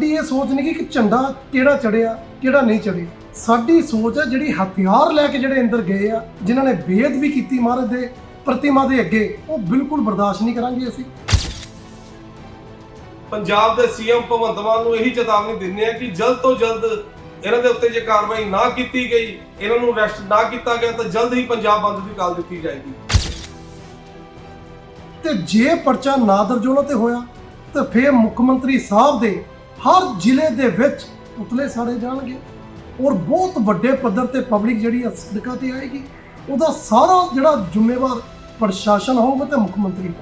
ਸਾਡੀ ਇਹ ਸੋਚ ਨਹੀਂ ਕਿ ਝੰਡਾ ਕਿਹੜਾ ਚੜਿਆ ਕਿਹੜਾ ਨਹੀਂ ਚੜਿਆ। ਸਾਡੀ ਸੋਚ ਹੈ ਜਿਹੜੀ ਹਥਿਆਰ ਲੈ ਕੇ ਜਿਹੜੇ ਅੰਦਰ ਗਏ ਆ ਜਿਨ੍ਹਾਂ ਨੇ ਬੇਅਦਬੀ ਕੀਤੀ ਮਹਾਰਾਜ ਦੇ ਪ੍ਰਤਿਮਾ ਦੇ ਅੱਗੇ ਉਹ ਬਿਲਕੁਲ ਬਰਦਾਸ਼ਤ ਨਹੀਂ ਕਰਾਂਗੇ ਅਸੀਂ। ਪੰਜਾਬ ਦੇ ਸੀਐਮ ਭਗਵੰਤ ਮਾਨ ਨੂੰ ਇਹੀ ਚੇਤਾਵਨੀ ਦਿੰਦੇ ਆ ਕਿ ਜਲਦ ਤੋਂ ਜਲਦ ਇਹਨਾਂ ਦੇ ਉੱਤੇ ਜੇ ਕਾਰਵਾਈ ਨਾ ਕੀਤੀ ਗਈ ਇਹਨਾਂ ਨੂੰ ਅਰੈਸਟ ਨਾ ਕੀਤਾ ਗਿਆ ਤਾਂ ਜਲਦ ਹੀ ਪੰਜਾਬ ਬੰਦ ਦੀ ਕਾਲ ਦਿੱਤੀ ਜਾਏਗੀ। ਤੇ ਜੇ ਪਰਚਾ ਨਾ ਦਰਜ ਉਹਨਾਂ ਤੇ ਹੋਇਆ ਤਾਂ ਫਿਰ ਮੁੱਖ ਮੰਤਰੀ ਸਾਹਿਬ ਦੇ ਹਰ ਜ਼ਿਲ੍ਹੇ ਦੇ ਵਿੱਚ ਪੁਤਲੇ ਸਾੜੇ ਜਾਣਗੇ ਔਰ ਬਹੁਤ ਵੱਡੇ ਪੱਧਰ ਤੇ ਪਬਲਿਕ ਜਿਹੜੀ ਆ ਤੇ ਆਏਗੀ, ਉਹਦਾ ਸਾਰਾ ਜਿਹੜਾ ਜ਼ਿੰਮੇਵਾਰ ਪ੍ਰਸ਼ਾਸਨ ਹੋਊਗਾ ਤੇ ਮੁੱਖ ਮੰਤਰੀ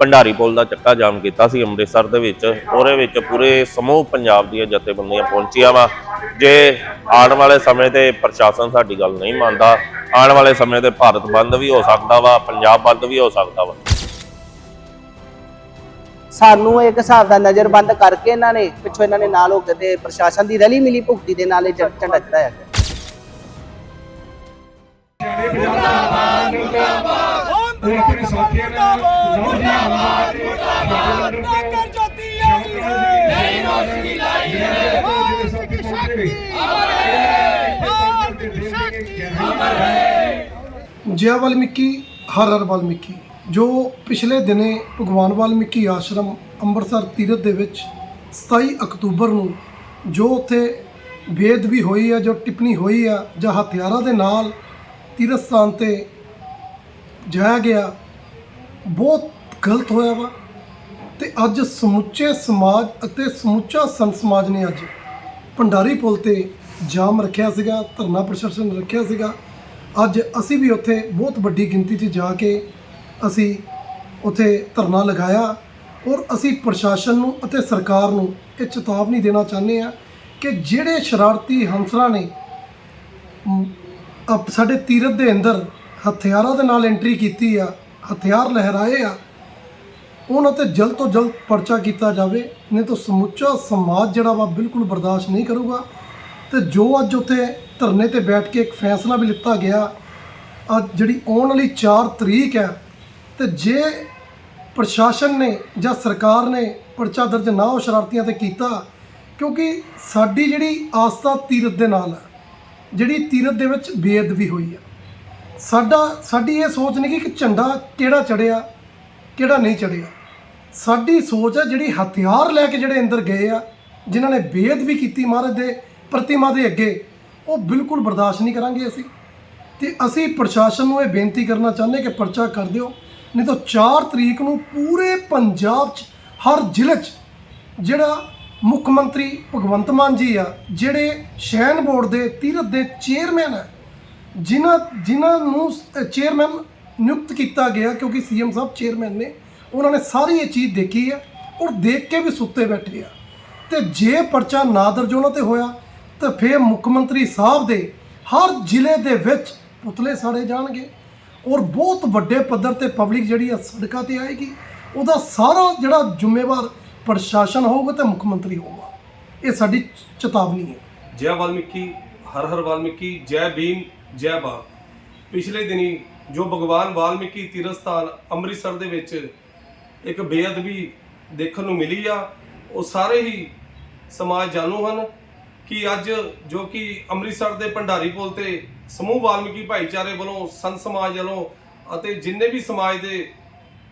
ਭੰਡਾਰੀ ਪੁਲ ਦਾ ਚੱਕਾ ਜਾਮ ਕੀਤਾ ਸੀ ਅੰਮ੍ਰਿਤਸਰ ਦੇ ਵਿੱਚ, ਉਹਦੇ ਵਿੱਚ ਪੂਰੇ ਸਮੂਹ ਪੰਜਾਬ ਦੀਆਂ ਜਥੇਬੰਦੀਆਂ ਪਹੁੰਚੀਆਂ ਵਾ। ਜੇ ਆਉਣ ਵਾਲੇ ਸਮੇਂ ਤੇ ਪ੍ਰਸ਼ਾਸਨ ਸਾਡੀ ਗੱਲ ਨਹੀਂ ਮੰਨਦਾ, ਆਉਣ ਵਾਲੇ ਸਮੇਂ ਤੇ ਭਾਰਤ ਬੰਦ ਵੀ ਹੋ ਸਕਦਾ ਵਾ, ਪੰਜਾਬ ਬੰਦ ਵੀ ਹੋ ਸਕਦਾ ਵਾ। ਸਾਨੂੰ ਇੱਕ ਹਿਸਾਬ ਦਾ ਨਜ਼ਰਬੰਦ ਕਰਕੇ ਇਹਨਾਂ ਨੇ ਪਿੱਛੋਂ ਇਹਨਾਂ ਨੇ ਨਾਲ ਹੋ ਕੇ ਤੇ ਪ੍ਰਸ਼ਾਸਨ ਦੀ ਰਲੀ ਮਿਲੀ ਭੁਗਤੀ ਦੇ ਨਾਲ ਇਹ ਝੰਡਾ ਚੜਾਇਆ ਗਿਆ। ਉਹ ਆਪਣੇ ਸਾਥੀਆਂ ਨਾਲ ਨੌਜਵਾਨ ਨਗਰ ਜੋਤੀ ਆਈ ਹੈ। ਨਹੀਂ ਰੋਸ਼ਨੀ ਲਾਈ ਹੈ। ਭਾਰਤ ਕੀ ਸ਼ਕਤੀ। ਅਮਰ ਹੈ। ਭਾਰਤ ਕੀ ਸ਼ਕਤੀ। ਅਮਰ ਹੈ। ਜੈ ਵਾਲਮੀਕੀ ਹਰ ਹਰ ਵਾਲਮੀਕੀ। ਜੋ ਪਿਛਲੇ ਦਿਨੇ ਭਗਵਾਨ ਵਾਲਮੀਕੀ ਆਸ਼ਰਮ ਅੰਮ੍ਰਿਤਸਰ ਤੀਰਥ ਦੇ ਵਿੱਚ 27 ਅਕਤੂਬਰ ਨੂੰ ਜੋ ਉੱਥੇ ਬੇਅਦਬੀ ਹੋਈ ਹੈ ਜੋ ਟਿੱਪਣੀ ਹੋਈ ਆ, ਜਾਂ ਹਥਿਆਰਾਂ ਦੇ ਨਾਲ ਤੀਰਥ ਸਥਾਨ ਤੇ ਜਾਇਆ ਗਿਆ, ਬਹੁਤ ਗਲਤ ਹੋਇਆ ਵਾ। ਤੇ ਅੱਜ ਸਮੁੱਚੇ ਸਮਾਜ ਅਤੇ ਸਮੁੱਚਾ ਸੰਤ ਸਮਾਜ ਨੇ ਅੱਜ ਭੰਡਾਰੀ ਪੁਲ ਤੇ ਜਾਮ ਰੱਖਿਆ ਸੀਗਾ, ਧਰਨਾ ਪ੍ਰਸ਼ਾਸਨ ਰੱਖਿਆ ਸੀਗਾ। ਅੱਜ ਅਸੀਂ ਵੀ ਉੱਥੇ ਬਹੁਤ ਵੱਡੀ ਗਿਣਤੀ 'ਚ ਜਾ ਕੇ ਅਸੀਂ ਉੱਥੇ ਧਰਨਾ ਲਗਾਇਆ ਔਰ ਅਸੀਂ ਪ੍ਰਸ਼ਾਸਨ ਨੂੰ ਅਤੇ ਸਰਕਾਰ ਨੂੰ ਇਹ ਚੇਤਾਵਨੀ ਦੇਣਾ ਚਾਹੁੰਦੇ ਆ ਕਿ ਜਿਹੜੇ ਸ਼ਰਾਰਤੀ ਹੰਸਰਾਂ ਨੇ ਮ, ਸਾਡੇ ਤੀਰਥ ਦੇ ਅੰਦਰ ਹਥਿਆਰਾਂ ਦੇ ਨਾਲ ਐਂਟਰੀ ਕੀਤੀ ਆ ਹਥਿਆਰ ਲਹਿਰਾਏ ਆ ਉਹਨਾਂ ਤੇ ਜਲਦ ਤੋਂ ਜਲਦ ਪਰਚਾ ਕੀਤਾ ਜਾਵੇ ਨਹੀਂ ਤਾਂ ਸਮੁੱਚਾ ਸਮਾਜ ਜਿਹੜਾ ਵਾ ਬਿਲਕੁਲ ਬਰਦਾਸ਼ਤ ਨਹੀਂ ਕਰੂਗਾ। ਤੇ ਜੋ ਅੱਜ ਉੱਥੇ ਧਰਨੇ ਤੇ ਬੈਠ ਕੇ ਇੱਕ ਫੈਸਲਾ ਵੀ ਲਿੱਤਾ ਗਿਆ ਅੱਜ ਜਿਹੜੀ ਆਉਣ ਵਾਲੀ 4 ਤਰੀਕ ਹੈ ਤੇ ਜੇ ਪ੍ਰਸ਼ਾਸਨ ਨੇ ਜਾਂ ਸਰਕਾਰ ਨੇ ਪਰਚਾ ਦਰਜ ਨਾ ਉਹ ਸ਼ਰਾਰਤੀਆਂ ਤੇ ਕੀਤਾ, ਕਿਉਂਕਿ ਸਾਡੀ ਜਿਹੜੀ ਆਸਥਾ ਤੀਰਥ ਦੇ ਨਾਲ ਹੈ, ਜਿਹੜੀ ਤੀਰਥ ਦੇ ਵਿੱਚ ਬੇਅਦਬੀ ਹੋਈ ਹੈ। ਸਾਡਾ, ਸਾਡੀ ਇਹ ਸੋਚ ਨਹੀਂ ਕਿ ਝੰਡਾ ਕਿਹੜਾ ਚੜਿਆ, ਕਿਹੜਾ ਨਹੀਂ ਚੜਿਆ। ਸਾਡੀ ਸੋਚ ਹੈ ਜਿਹੜੀ ਹਥਿਆਰ ਲੈ ਕੇ ਜਿਹੜੇ ਅੰਦਰ ਗਏ ਆ, ਜਿਨ੍ਹਾਂ ਨੇ ਬੇਅਦਬੀ ਕੀਤੀ ਮਹਾਰਾਜ ਦੇ ਪ੍ਰਤਿਮਾ ਦੇ ਅੱਗੇ, ਉਹ ਬਿਲਕੁਲ ਬਰਦਾਸ਼ਤ ਨਹੀਂ ਕਰਾਂਗੇ ਅਸੀਂ। ਤੇ ਅਸੀਂ ਪ੍ਰਸ਼ਾਸਨ ਨੂੰ ਇਹ ਬੇਨਤੀ ਕਰਨਾ ਚਾਹੁੰਦੇ ਕਿ ਪਰਚਾ ਕਰ ਦਿਓ। ਨਹੀਂ ਤਾਂ 4 ਤਰੀਕ ਨੂੰ ਪੂਰੇ ਪੰਜਾਬ 'ਚ, ਹਰ ਜ਼ਿਲ੍ਹੇ 'ਚ ਜਿਹੜਾ ਮੁੱਖ ਮੰਤਰੀ ਭਗਵੰਤ ਮਾਨ ਜੀ ਆ, ਜਿਹੜੇ ਸ਼ੈਨ ਬੋਰਡ ਦੇ ਤੀਰਥ ਦੇ ਚੇਅਰਮੈਨ ਆ, ਜਿਨ੍ਹਾਂ ਜਿਨ੍ਹਾਂ ਨੂੰ ਚੇਅਰਮੈਨ ਨਿਯੁਕਤ ਕੀਤਾ ਗਿਆ ਕਿਉਂਕਿ ਸੀਐਮ ਸਾਹਿਬ ਚੇਅਰਮੈਨ ਨੇ, ਉਹਨਾਂ ਨੇ ਸਾਰੀ ਇਹ ਚੀਜ਼ ਦੇਖੀ ਹੈ ਔਰ ਦੇਖ ਕੇ ਵੀ ਸੁੱਤੇ ਬੈਠੇ ਆ। ਤੇ ਜੇ ਪਰਚਾ ਨਾ ਦਰਜ ਉਹਨਾਂ ਤੇ ਹੋਇਆ, ਤਾਂ ਫਿਰ ਮੁੱਖ ਮੰਤਰੀ ਸਾਹਿਬ ਦੇ ਹਰ ਜ਼ਿਲ੍ਹੇ ਦੇ ਵਿੱਚ ਪੁਤਲੇ ਸਾੜੇ ਜਾਣਗੇ। ਔਰ ਬਹੁਤ ਵੱਡੇ ਪੱਧਰ ਤੇ ਪਬਲਿਕ ਜਿਹੜੀ ਆ ਸੜਕਾਂ ਤੇ ਆਏਗੀ, ਉਹਦਾ ਸਾਰਾ ਜਿਹੜਾ ਜ਼ਿੰਮੇਵਾਰ ਪ੍ਰਸ਼ਾਸਨ ਹੋਊਗਾ ਤੇ ਮੁੱਖ ਮੰਤਰੀ ਹੋਊਗਾ। ਇਹ ਸਾਡੀ ਚੇਤਾਵਨੀ ਹੈ। ਜੈ ਵਾਲਮੀਕੀ, ਹਰ ਹਰ ਵਾਲਮੀਕੀ, ਜੈ ਭੀਮ, ਜੈ ਬਾ ਪਿਛਲੇ ਦਿਨੀ ਜੋ ਭਗਵਾਨ ਵਾਲਮੀਕੀ ਤੀਰਥ ਸਥਾਨ ਅੰਮ੍ਰਿਤਸਰ ਦੇ ਵਿੱਚ ਇੱਕ ਬੇਅਦਬੀ ਦੇਖਣ ਨੂੰ ਮਿਲੀ ਆ, ਉਹ ਸਾਰੇ ਹੀ ਸਮਾਜ ਜਾਣੂ ਹਨ ਕਿ ਅੱਜ ਜੋ ਕਿ ਅੰਮ੍ਰਿਤਸਰ ਦੇ ਭੰਡਾਰੀ ਪੁਲ ਤੇ ਸਮੂਹ ਵਾਲਮੀਕੀ ਭਾਈਚਾਰੇ ਵੱਲੋਂ, ਸੰਤ ਸਮਾਜ ਵੱਲੋਂ ਅਤੇ ਜਿੰਨੇ ਵੀ ਸਮਾਜ ਦੇ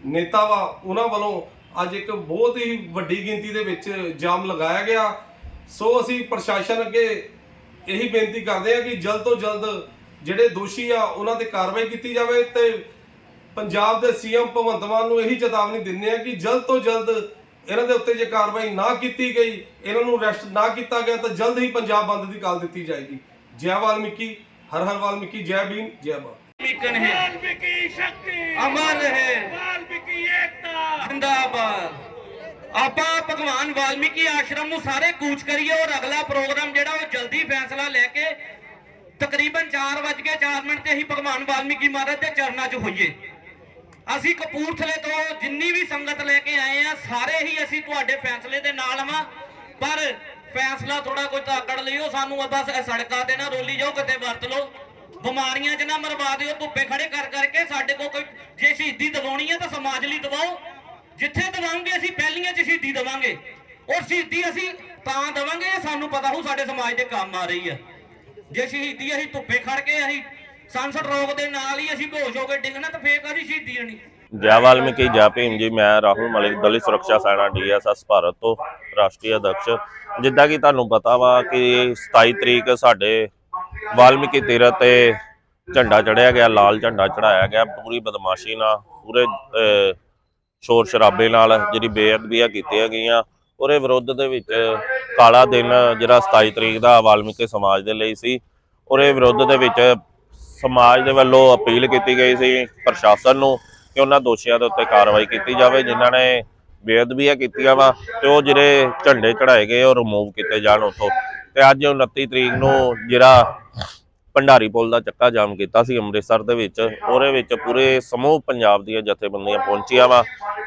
ਨੇਤਾ ਵਾ, ਉਹਨਾਂ ਵੱਲੋਂ ਅੱਜ ਇੱਕ ਬਹੁਤ ਹੀ ਵੱਡੀ ਗਿਣਤੀ ਦੇ ਵਿੱਚ ਜਾਮ ਲਗਾਇਆ ਗਿਆ। ਸੋ ਅਸੀਂ ਪ੍ਰਸ਼ਾਸਨ ਅੱਗੇ ਇਹੀ ਬੇਨਤੀ ਕਰਦੇ ਹਾਂ ਕਿ ਜਲਦ ਤੋਂ ਜਲਦ ਜਿਹੜੇ ਦੋਸ਼ੀ ਆ, ਉਹਨਾਂ ਤੇ ਕਾਰਵਾਈ ਕੀਤੀ ਜਾਵੇ ਤੇ ਪੰਜਾਬ ਦੇ ਸੀਐਮ ਭਗਵੰਤ ਮਾਨ ਨੂੰ ਇਹੀ ਚੇਤਾਵਨੀ ਦਿੰਦੇ ਆ ਕਿ ਜਲਦ ਤੋਂ ਜਲਦ ਇਹਨਾਂ ਦੇ ਉੱਤੇ ਜੇ ਕਾਰਵਾਈ ਨਾ ਕੀਤੀ ਗਈ, ਇਹਨਾਂ ਨੂੰ ਅਰੈਸਟ ਨਾ ਕੀਤਾ ਗਿਆ, ਤਾਂ ਜਲਦ ਹੀ ਪੰਜਾਬ ਬੰਦ ਦੀ ਕਾਲ ਦਿੱਤੀ ਜਾਏਗੀ। ਜੈ ਵਾਲਮੀਕੀ। ਹਰ ਹਰ ਵਾਲਮੀਕੀ ਜੈ ਭੀਮ ਜੈ ਬਾ ਵਾਲਮੀਕੀ ਸ਼ਕਤੀ ਅਮਰ ਹੈ ਵਾਲਮੀਕੀ ਏਕਤਾ ਜਿੰਦਾਬਾਦ ਆਪਾਂ ਭਗਵਾਨ ਵਾਲਮੀਕੀ ਆਸ਼ਰਮ ਨੂੰ ਸਾਰੇ ਕੂਚ ਕਰੀਏ ਔਰ ਅਗਲਾ ਪ੍ਰੋਗਰਾਮ ਜਿਹੜਾ ਉਹ ਜਲਦੀ ਫੈਸਲਾ ਲੈ ਕੇ ਤਕਰੀਬਨ 4:04 ਮਿੰਟ ਤੇ ਹੀ ਭਗਵਾਨ ਵਾਲਮੀਕੀ ਮਹਾਰਾਜ ਦੇ ਚਰਨਾਂ 'ਚ ਹੋਈਏ ਅਸੀਂ ਕਪੂਰਥਲੇ ਤੋਂ ਜਿੰਨੀ ਵੀ ਸੰਗਤ ਲੈ ਕੇ ਆਏ ਆ ਸਾਰੇ ਹੀ ਅਸੀਂ ਤੁਹਾਡੇ ਫੈਸਲੇ ਦੇ ਨਾਲ ਹਾਂ ਪਰ ਫੈਸਲਾ ਥੋੜਾ ਕੋਈ ਤਾਕੜ ਲਿਓ ਸਾਨੂੰ ਬਸ ਸੜਕਾਂ ਤੇ ਨਾ ਰੋਲੀ ਜਾਓ, ਕਿਤੇ ਵਰਤ ਲਓ। ਬਿਮਾਰੀਆਂ 'ਚ ਨਾ ਮਰਵਾ ਦਿਓ, ਧੁੱਪੇ ਖੜੇ ਕਰ ਕਰਕੇ ਸਾਡੇ ਕੋਲ ਕੋਈ ਜੇ ਸ਼ਹੀਦੀ ਦਿਵਾਉਣੀ ਹੈ ਤਾਂ ਸਮਾਜ ਲਈ ਦਿਵਾਓ। ਜਿੱਥੇ ਦਵਾਂਗੇ ਅਸੀਂ, ਪਹਿਲੀਆਂ 'ਚ ਸ਼ਹੀਦੀ ਦਵਾਂਗੇ। ਔਰ ਸ਼ਹੀਦੀ ਅਸੀਂ ਤਾਂ ਦਵਾਂਗੇ ਸਾਨੂੰ ਪਤਾ ਹੋ ਸਾਡੇ ਸਮਾਜ ਦੇ ਕੰਮ ਆ ਰਹੀ ਹੈ ਜੇ ਸ਼ਹੀਦੀ ਅਸੀਂ ਧੁੱਪੇ ਖੜ ਕੇ ਅਸੀਂ ਸੰਸਦ ਰੋਗ ਦੇ ਨਾਲ ਹੀ ਅਸੀਂ ਬੇਹੋਸ਼ ਹੋ ਕੇ ਡਿੱਗਣਾ, ਤਾਂ ਫੇਰ ਕਾਹਦੀ ਸ਼ਹੀਦੀ ਨਹੀਂ ਜੈ ਵਾਲਮੀਕੀ, ਜੈ ਭੀਮ ਜੀ, ਮੈਂ ਰਾਹੁਲ ਮਲਿਕ, ਦਲਿਤ ਸੁਰੱਖਿਆ ਸੈਨਾ ਡੀਐਸਐਸ ਭਾਰਤ ਤੋਂ ਰਾਸ਼ਟਰੀ ਅਧਿਕਸ਼। ਜਿੱਦਾਂ ਕਿ ਤੁਹਾਨੂੰ ਪਤਾ ਵਾ ਕਿ 27 ਤਰੀਕ ਸਾਡੇ ਵਾਲਮੀਕੀ ਤੀਰਥ ਤੇ ਝੰਡਾ ਚੜਿਆ ਗਿਆ, ਲਾਲ ਝੰਡਾ ਚੜਾਇਆ ਗਿਆ। ਪੂਰੀ ਬਦਮਾਸ਼ੀ ਨਾਲ, ਪੂਰੇ ਸ਼ੋਰ ਸ਼ਰਾਬੇ ਨਾਲ ਜਿਹੜੀ ਬੇਅਦਬੀਆਂ ਕੀਤੀਆਂ ਗਈਆਂ। ਉਹਦੇ ਵਿਰੁੱਧ ਦੇ ਵਿੱਚ ਕਾਲਾ ਦਿਨ ਜਿਹੜਾ 27 ਤਰੀਕ ਦਾ ਵਾਲਮੀਕੀ ਸਮਾਜ ਦੇ ਲਈ ਸੀ, ਉਹਦੇ ਵਿਰੁੱਧ ਦੇ ਵਿੱਚ ਸਮਾਜ ਦੇ ਵੱਲੋਂ ਅਪੀਲ ਕੀਤੀ ਗਈ ਸੀ ਪ੍ਰਸ਼ਾਸਨ ਨੂੰ ਕਿ ਉਹਨਾਂ ਦੋਸ਼ੀਆਂ ਦੇ ਉੱਤੇ ਕਾਰਵਾਈ ਕੀਤੀ ਜਾਵੇ, ਜਿਨ੍ਹਾਂ ਨੇ ਬੇਅਦਬੀਆਂ ਕੀਤੀਆਂ ਵਾ ਤੇ ਉਹ ਜਿਹੜੇ ਝੰਡੇ ਚੜਾਏ ਗਏ, ਉਹ ਰਿਮੂਵ ਕੀਤੇ ਜਾਣ ਉੱਥੋਂ। ਤੇ ਅੱਜ 29 ਤਰੀਕ ਨੂੰ ਜਿਹੜਾ ਭੰਡਾਰੀ ਪੁਲ ਦਾ ਚੱਕਾ ਜਾਮ ਕੀਤਾ ਸੀ ਅੰਮ੍ਰਿਤਸਰ ਦੇ ਵਿੱਚ, ਉਹਦੇ ਵਿੱਚ ਪੂਰੇ ਸਮੂਹ ਪੰਜਾਬ ਦੀਆਂ ਜਥੇਬੰਦੀਆਂ ਪਹੁੰਚੀਆਂ ਵਾ।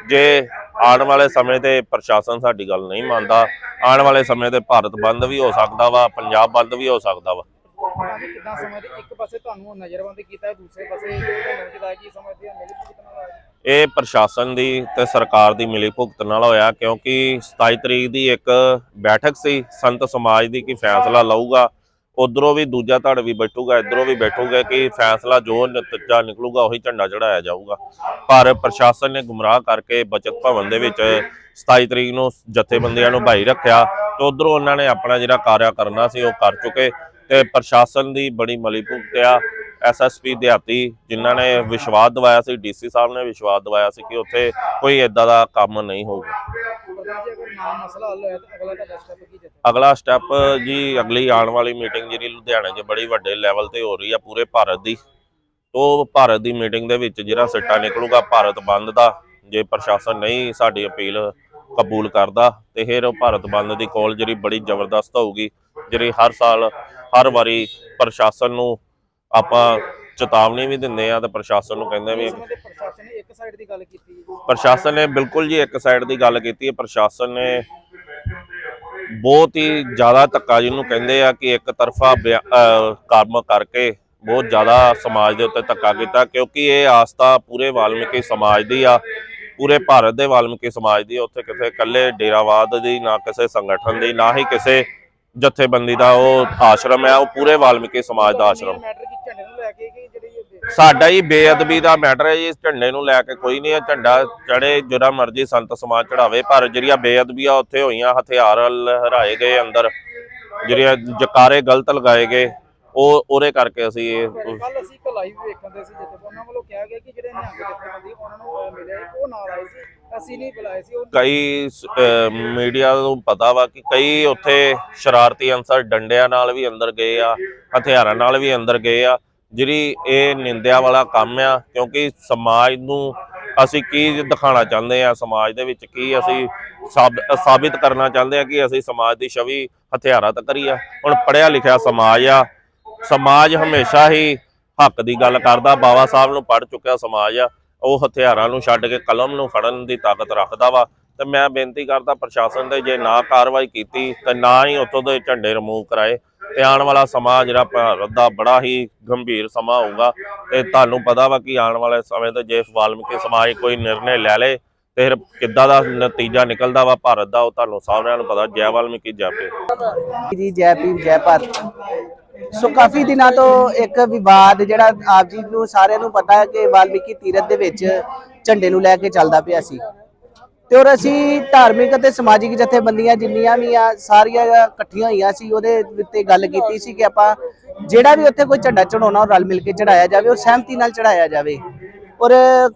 ਜੇ ਆਉਣ ਵਾਲੇ ਸਮੇਂ ਤੇ ਪ੍ਰਸ਼ਾਸਨ ਸਾਡੀ ਗੱਲ ਨਹੀਂ ਮੰਨਦਾ, ਆਉਣ ਵਾਲੇ ਸਮੇਂ ਤੇ ਭਾਰਤ ਬੰਦ ਵੀ ਹੋ ਸਕਦਾ ਵਾ, ਪੰਜਾਬ ਬੰਦ ਵੀ ਹੋ ਸਕਦਾ ਵਾ। ਭਾਵੇਂ ਕਿੱਦਾਂ ਸਮਝਦੇ ਇੱਕ ਪਾਸੇ ਤੁਹਾਨੂੰ ਨਜ਼ਰਬੰਦ ਕੀਤਾ ਹੈ ਦੂਸਰੇ ਪਾਸੇ ਤੁਹਾਨੂੰ ਕਿਦਾਂ ਕੀ ਸਮਝਦੇ ਆ ਮਿਲੀ ਭੁਗਤਣ ਵਾਲਾ ਇਹ ਪ੍ਰਸ਼ਾਸਨ ਦੀ ਤੇ ਸਰਕਾਰ ਦੀ ਮਿਲੀ ਭੁਗਤ ਨਾਲ ਹੋਇਆ ਕਿਉਂਕਿ 27 ਤਰੀਕ ਦੀ ਇੱਕ ਬੈਠਕ ਸੀ ਸੰਤ ਸਮਾਜ ਦੀ ਕਿ ਫੈਸਲਾ ਲਊਗਾ ਉਧਰੋਂ ਵੀ ਦੂਜਾ ਧੜ ਵੀ ਬੈਠੂਗਾ ਇਧਰੋਂ ਵੀ ਬੈਠੂਗਾ ਕਿ ਫੈਸਲਾ ਜੋ ਨਤੀਜਾ ਨਿਕਲੂਗਾ ਉਹੀ ਝੰਡਾ ਚੜਾਇਆ ਜਾਊਗਾ। ਪਰ ਪ੍ਰਸ਼ਾਸਨ ਨੇ ਗੁੰਮਰਾਹ ਕਰਕੇ ਬਚਤ ਭਵਨ ਦੇ ਵਿੱਚ 27 ਤਰੀਕ ਨੂੰ ਜਥੇਬੰਦੀਆਂ ਨੂੰ ਭਾਈ ਰੱਖਿਆ ਤੇ ਉਧਰੋਂ ਉਹਨਾਂ ਨੇ ਆਪਣਾ ਜਿਹੜਾ ਕਾਰਿਆ ਕਰਨਾ ਸੀ ਉਹ ਕਰ ਚੁੱਕੇ। ਤੇ ਪ੍ਰਸ਼ਾਸਨ ਦੀ ਬੜੀ ਮਲੀ ਭੁਗਤ ਆ ਐਸਐਸਪੀ ਦਿਹਾਤੀ ਜਿਨ੍ਹਾਂ ਨੇ ਵਿਸ਼ਵਾਸ ਦਿਵਾਇਆ ਸੀ ਡੀਸੀ ਸਾਹਿਬ ਨੇ ਵਿਸ਼ਵਾਸ ਦਿਵਾਇਆ ਸੀ ਕਿ ਉੱਥੇ ਕੋਈ ਇਦਾਂ ਦਾ ਕੰਮ ਨਹੀਂ ਹੋਊਗਾ। ਅਗਲਾ ਸਟੈਪ ਜੀ, ਅਗਲੀ ਆਉਣ ਵਾਲੀ ਮੀਟਿੰਗ ਜਿਹੜੀ ਲੁਧਿਆਣੇ 'ਚ ਬੜੀ ਵੱਡੇ ਲੈਵਲ ਤੇ ਹੋ ਰਹੀ ਆ ਪੂਰੇ ਭਾਰਤ ਦੀ। ਉਹ ਭਾਰਤ ਦੀ ਮੀਟਿੰਗ ਦੇ ਵਿੱਚ ਜਿਹੜਾ ਸਿੱਟਾ ਨਿਕਲੂਗਾ ਭਾਰਤ ਬੰਦ ਦਾ, ਜੇ ਪ੍ਰਸ਼ਾਸਨ ਨਹੀਂ ਸਾਡੀ ਅਪੀਲ ਕਬੂਲ ਕਰਦਾ, ਤੇ ਫਿਰ ਉਹ ਭਾਰਤ ਬੰਦ ਦੀ ਕਾਲ ਜਿਹੜੀ ਬੜੀ ਜ਼ਬਰਦਸਤ ਹੋਊਗੀ, ਜਿਹੜੀ ਹਰ ਸਾਲ ਹਰ ਵਾਰੀ ਪ੍ਰਸ਼ਾਸਨ ਨੂੰ ਆਪਾਂ ਚੇਤਾਵਨੀ ਵੀ ਦਿੰਦੇ ਆ ਤੇ ਪ੍ਰਸ਼ਾਸਨ ਨੂੰ ਕਹਿੰਦੇ ਵੀ ਪ੍ਰਸ਼ਾਸਨ ਨੇ ਇੱਕ ਸਾਈਡ ਦੀ ਗੱਲ ਕੀਤੀ ਹੈ ਪ੍ਰਸ਼ਾਸਨ ਨੇ ਬਿਲਕੁਲ ਜੀ ਇੱਕ ਸਾਈਡ ਦੀ ਗੱਲ ਕੀਤੀ ਹੈ ਪ੍ਰਸ਼ਾਸਨ ਨੇ ਬਹੁਤ ਹੀ ਜ਼ਿਆਦਾ ਧੱਕਾ ਜਿਹਨੂੰ ਕਹਿੰਦੇ ਆ ਕਿ ਇੱਕ ਤਰਫਾ ਕੰਮ ਕਰਕੇ ਬਹੁਤ ਜ਼ਿਆਦਾ ਸਮਾਜ ਦੇ ਉੱਤੇ ਧੱਕਾ ਕੀਤਾ ਕਿਉਂਕਿ ਇਹ ਆਸਥਾ ਪੂਰੇ ਵਾਲਮੀਕੀ ਸਮਾਜ ਦੀ ਆ ਪੂਰੇ ਭਾਰਤ ਦੇ ਵਾਲਮੀਕੀ ਸਮਾਜ ਦੀ। ਉੱਥੇ ਕਿਸੇ ਇਕੱਲੇ ਡੇਰਾਵਾਦ ਦੀ ਨਾ ਕਿਸੇ ਸੰਗਠਨ ਦੀ ਨਾ ਹੀ ਕਿਸੇ ਜਥੇਬੰਦੀ ਦਾ ਉਹ ਆਸ਼ਰਮ ਹੈ, ਉਹ ਪੂਰੇ ਵਾਲਮੀਕੀ ਸਮਾਜ ਦਾ ਆਸ਼ਰਮ। ਮੈਟਰ ਕੀ ਝੰਡੇ ਨੂੰ ਲੈ ਕੇ ਕਿ ਜਿਹੜੀ ਸਾਡਾ ਹੀ ਬੇਅਦਬੀ ਦਾ ਮੈਟਰ ਹੈ ਜੀ, ਇਸ ਝੰਡੇ ਨੂੰ ਲੈ ਕੇ ਕੋਈ ਨਹੀਂ ਹੈ, ਝੰਡਾ ਚੜੇ ਜਿਹੜਾ ਮਰਜ਼ੀ ਸੰਤ ਸਮਾਜ ਚੜਾਵੇ ਪਰ ਜਿਹੜੀਆਂ ਬੇਅਦਬੀਆਂ ਉੱਥੇ ਹੋਈਆਂ, ਹਥਿਆਰ ਹਰਾਏ ਗਏ ਅੰਦਰ, ਜਿਹੜੀਆਂ ਜਕਾਰੇ ਗਲਤ ਲਗਾਏ ਗਏ ਉਹ ਉਹਦੇ ਕਰਕੇ ਅਸੀਂ ਇਹ ਕੱਲ ਅਸੀਂ ਇੱਕ ਲਾਈਵ ਵੇਖਣ ਦੇ ਸੀ ਜਿੱਥੇ ਉਹਨਾਂ ਵੱਲੋਂ ਕਿਹਾ ਗਿਆ ਕਿ ਜਿਹੜੇ ਨਿਹੰਗ ਜਥੇਬੰਦੀ ਉਹਨਾਂ ਨੂੰ ਅਹ, ਮਿਲੇ ਉਹ ਨਾਲ ਆਏ ਸੀ। ਅਸੀਂ ਨਹੀਂ ਬੁਲਾਏ ਸੀ ਕਈ ਮੀਡੀਆ ਨੂੰ ਪਤਾ ਵਾ ਕਿ ਕਈ ਉੱਥੇ ਸ਼ਰਾਰਤੀ ਅਨਸਰ ਡੰਡਿਆਂ ਨਾਲ ਵੀ ਅੰਦਰ ਗਏ ਆ ਹਥਿਆਰਾਂ ਨਾਲ ਵੀ ਅੰਦਰ ਗਏ ਆ ਜਿਹੜੀ ਇਹ ਨਿੰਦਿਆ ਵਾਲਾ ਕੰਮ ਆ ਕਿਉਂਕਿ ਸਮਾਜ ਨੂੰ ਅਸੀਂ ਕੀ ਦਿਖਾਉਣਾ ਚਾਹੁੰਦੇ ਆ ਸਮਾਜ ਦੇ ਵਿੱਚ ਕੀ ਅਸੀਂ ਸਾਬ- ਸਾਬਿਤ ਕਰਨਾ ਚਾਹੁੰਦੇ ਆ ਕਿ ਅਸੀਂ ਸਮਾਜ ਦੀ ਛਵੀ ਹਥਿਆਰਾਂ ਤੱਕ ਹੀ ਆ ਹੁਣ ਪੜਿਆ ਲਿਖਿਆ ਸਮਾਜ ਆ ਸਮਾਜ ਹਮੇਸ਼ਾ ਹੀ ਹੱਕ ਦੀ ਗੱਲ ਕਰਦਾ। ਬਾਬਾ ਸਾਹਿਬ ਨੂੰ ਪੜ ਚੁੱਕਿਆ ਸਮਾਜ ਆ। ਉਹ ਹਥਿਆਰਾਂ ਨੂੰ ਛੱਡ ਕੇ ਕਲਮ ਨੂੰ ਫੜਨ ਦੀ ਤਾਕਤ ਰੱਖਦਾ ਵਾ। ਤੇ ਮੈਂ ਬੇਨਤੀ ਕਰਦਾ ਪ੍ਰਸ਼ਾਸਨ ਦੇ ਜੇ ਨਾ ਕਾਰਵਾਈ ਕੀਤੀ ਤੇ ਨਾ ਹੀ ਉੱਥੋਂ ਦੇ ਝੰਡੇ ਰਿਮੂਵ ਕਰਾਏ। ਤੇ ਆਉਣ ਵਾਲਾ ਸਮਾਂ ਜਿਹੜਾ ਭਾਰਤ ਦਾ ਬੜਾ ਹੀ ਗੰਭੀਰ ਸਮਾਂ ਹੋਊਗਾ। ਤੇ ਤੁਹਾਨੂੰ ਪਤਾ ਵਾ ਕਿ ਆਉਣ ਵਾਲੇ ਸਮੇਂ ਤੇ ਜੇ ਵਾਲਮੀਕੀ ਸਮਾਜ ਕੋਈ ਨਿਰਣੇ ਲੈ ਲੇ, ਤੇ ਫਿਰ ਕਿੱਦਾਂ ਦਾ ਨਤੀਜਾ ਨਿਕਲਦਾ ਵਾ ਭਾਰਤ ਦਾ, ਉਹ ਤੁਹਾਨੂੰ ਸਾਰਿਆਂ ਨੂੰ ਪਤਾ। ਜੈ ਵਾਲਮੀਕੀ, ਜੈ ਭੀਮ। ਜੀ, ਜੈ ਭੀਮ, ਜੈ ਭਾਰਤ। ਸੋ ਕਾਫੀ ਦਿਨਾਂ ਤੋਂ ਇੱਕ ਵਿਵਾਦ ਜਿਹੜਾ ਆਪ ਜੀ ਨੂੰ ਸਾਰਿਆਂ ਨੂੰ ਪਤਾ ਹੈ ਕਿ ਵਾਲਮੀਕੀ ਤੀਰਥ ਦੇ ਵਿੱਚ ਝੰਡੇ ਨੂੰ ਲੈ ਕੇ ਚੱਲਦਾ ਪਿਆ ਸੀ। ਤੇ ਔਰ ਅਸੀਂ ਧਾਰਮਿਕ ਅਤੇ ਸਮਾਜਿਕ ਜਥੇਬੰਦੀਆਂ ਜਿੰਨੀਆਂ ਵੀ ਆ, ਸਾਰੀਆਂ ਇਕੱਠੀਆਂ ਹੋਈਆਂ ਸੀ, ਉਹਦੇ ਉੱਤੇ ਗੱਲ ਕੀਤੀ ਸੀ ਕਿ ਆਪਾਂ ਜਿਹੜਾ ਵੀ ਉੱਥੇ ਕੋਈ ਝੰਡਾ ਚੜਾਉਣਾ ਉਹ ਰਲ ਮਿਲ ਕੇ ਚੜਾਇਆ ਜਾਵੇ ਔਰ ਸਹਿਮਤੀ ਨਾਲ ਚੜਾਇਆ ਜਾਵੇ। ਔਰ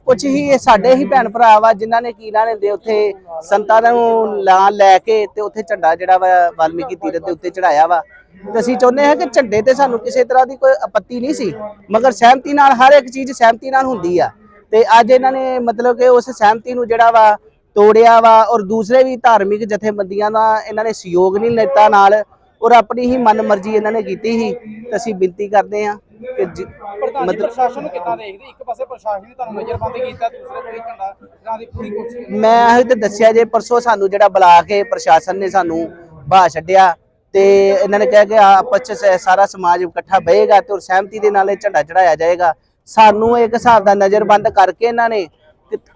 ਕੁਝ ਹੀ ਸਾਡੇ ਹੀ ਭੈਣ ਭਰਾ ਵਾ, ਜਿਨ੍ਹਾਂ ਨੇ ਕੀ ਨਾਮ ਲੈਂਦੇ ਉੱਥੇ ਸੰਤਾਂ ਨੂੰ ਲਾਂ ਲੈ ਕੇ ਤੇ ਉੱਥੇ ਝੰਡਾ ਜਿਹੜਾ ਵਾ, ਵਾਲਮੀਕੀ ਤੀਰਥ ਦੇ ਉੱਤੇ ਚੜਾਇਆ ਵਾ। ਤੇ ਅਸੀਂ ਚਾਹੁੰਦੇ ਹਾਂ ਕਿ ਝੰਡੇ ਤੇ ਸਾਨੂੰ ਕਿਸੇ ਤਰ੍ਹਾਂ ਦੀ ਕੋਈ ਆਪੱਤੀ ਨਹੀਂ ਸੀ, ਮਗਰ ਸਹਿਮਤੀ ਨਾਲ ਹਰ ਇੱਕ ਚੀਜ਼ ਸਹਿਮਤੀ ਨਾਲ ਹੁੰਦੀ ਆ। ਤੇ ਅੱਜ ਇਹਨਾਂ ਨੇ ਮਤਲਬ ਕਿ ਉਸ ਸਹਿਮਤੀ ਨੂੰ ਜਿਹੜਾ ਵਾ, ਤੋੜਿਆ ਵਾ ਔਰ ਦੂਸਰੇ ਵੀ ਧਾਰਮਿਕ ਜਥੇਬੰਦੀਆਂ ਦਾ ਇਹਨਾਂ ਨੇ ਸਹਿਯੋਗ ਨਹੀਂ ਲਿੱਤਾ ਨਾਲ ਔਰ ਆਪਣੀ ਹੀ ਮਨਮਰਜ਼ੀ ਇਹਨਾਂ ਨੇ ਕੀਤੀ ਸੀ। ਤੇ ਅਸੀਂ ਬੇਨਤੀ ਕਰਦੇ ਹਾਂ ਕਿ ਜ- ਪ੍ਰਧਾਨ ਜੀ ਪ੍ਰਸ਼ਾਸਨ ਨੂੰ ਕਿੱਦਾਂ ਦੇਖਦੇ? ਇੱਕ ਪਾਸੇ ਪ੍ਰਸ਼ਾਸਨ ਨੇ ਤੁਹਾਨੂੰ ਨਜ਼ਰਬੰਦ ਕੀਤਾ ਦੂਸਰੇ ਕੋਈ ਝੰਡਾ ਜਾਂ ਦੀ ਪੂਰੀ ਕੋਸ਼ਿਸ਼ ਮੈਂ ਇਹ ਤੇ ਦੱਸਿਆ ਜੇ ਪਰਸੋਂ ਸਾਨੂੰ ਜਿਹੜਾ ਬੁਲਾ ਕੇ ਪ੍ਰਸ਼ਾਸਨ ਨੇ ਸਾਨੂੰ ਬਾਹ ਛੱਡਿਆ ਤੇ ਇਹਨਾਂ ਨੇ ਕਿਹਾ ਕਿ ਆਪਸ ਚ ਸ- ਸਾਰਾ ਸਮਾਜ ਇਕੱਠਾ ਬਹੇਗਾ ਤੇ ਔਰ ਸਹਿਮਤੀ ਦੇ ਨਾਲ ਇਹ ਝੰਡਾ ਚੜਾਇਆ ਜਾਏਗਾ। ਸਾਨੂੰ ਇੱਕ ਹਿਸਾਬ ਦਾ ਨਜ਼ਰਬੰਦ ਕਰਕੇ ਇਹਨਾਂ ਨੇ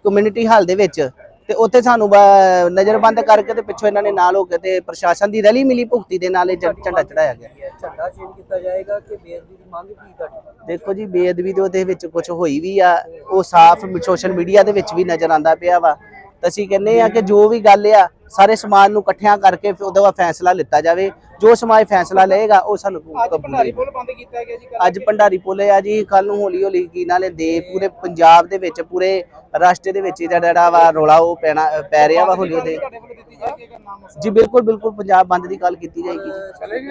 ਕਮਿਊਨਿਟੀ ਹਾਲ ਦੇ ਵਿੱਚ ਤੇ ਉੱਥੇ ਸਾਨੂੰ ਨਜ਼ਰਬੰਦ ਕਰਕੇ ਤੇ ਪਿੱਛੋਂ ਇਹਨਾਂ ਨੇ ਨਾਲ ਹੋ ਕੇ ਤੇ ਪ੍ਰਸ਼ਾਸਨ ਦੀ ਰੈਲੀ ਮਿਲੀ ਭੁਗਤੀ ਦੇ ਨਾਲ ਇਹ ਝੰਡਾ ਚੜਾਇਆ ਗਿਆ। ਝੰਡਾ ਚੇਂਜ ਕੀਤਾ ਜਾਏਗਾ ਕਿ ਬੇਅਦਬੀ ਦੀ ਮੰਗ ਕੀ ਤੁਹਾਡੀ? ਦੇਖੋ ਜੀ ਬੇਅਦਬੀ ਦੇ ਉਹਦੇ ਵਿੱਚ ਕੁਝ ਹੋਈ ਵੀ ਆ ਉਹ ਸਾਫ਼ ਸੋਸ਼ਲ ਮੀਡੀਆ ਦੇ ਵਿੱਚ ਵੀ ਨਜ਼ਰ ਆਂਦਾ ਪਿਆ ਵਾ। ਤਾਂ ਅਸੀਂ ਕਹਿੰਦੇ ਆ ਕਿ ਜੋ ਵੀ ਗੱਲ ਆ ਸਾਰੇ ਸਮਾਜ ਨੂੰ ਇਕੱਠਿਆਂ ਕਰਕੇ ਫਿਰ ਉਹਦਾ ਫੈਸਲਾ ਲਿੱਤਾ ਜਾਵੇ। ਜੋ ਸਮਾਜ ਫੈਸਲਾ ਲਏਗਾ ਉਹ ਸਾਨੂੰ ਅੱਜ ਭੰਡਾਰੀ। ਪੁਲ ਬੰਦ ਕੀਤਾ ਗਿਆ ਜੀ ਅੱਜ ਭੰਡਾਰੀ ਪੁੱਲ ਆ ਜੀ ਕੱਲ ਨੂੰ ਹੌਲੀ ਹੌਲੀ ਕੀ ਨਾਲੇ ਦੇ ਪੂਰੇ ਪੰਜਾਬ ਦੇ ਵਿੱਚ ਪੂਰੇ ਰਾਸ਼ਟਰ ਦੇ ਵਿੱਚ ਜਿਹੜਾ ਵਾ ਰੋਲਾ ਉਹ ਪੈਣਾ ਪੈ ਰਿਹਾ ਵਾ ਹੌਲੀ ਹੌਲੀ ਜੀ ਬਿਲਕੁਲ ਬਿਲਕੁਲ ਪੰਜਾਬ ਬੰਦ ਦੀ ਗੱਲ ਕੀਤੀ ਜਾਏਗੀ ਜੀ।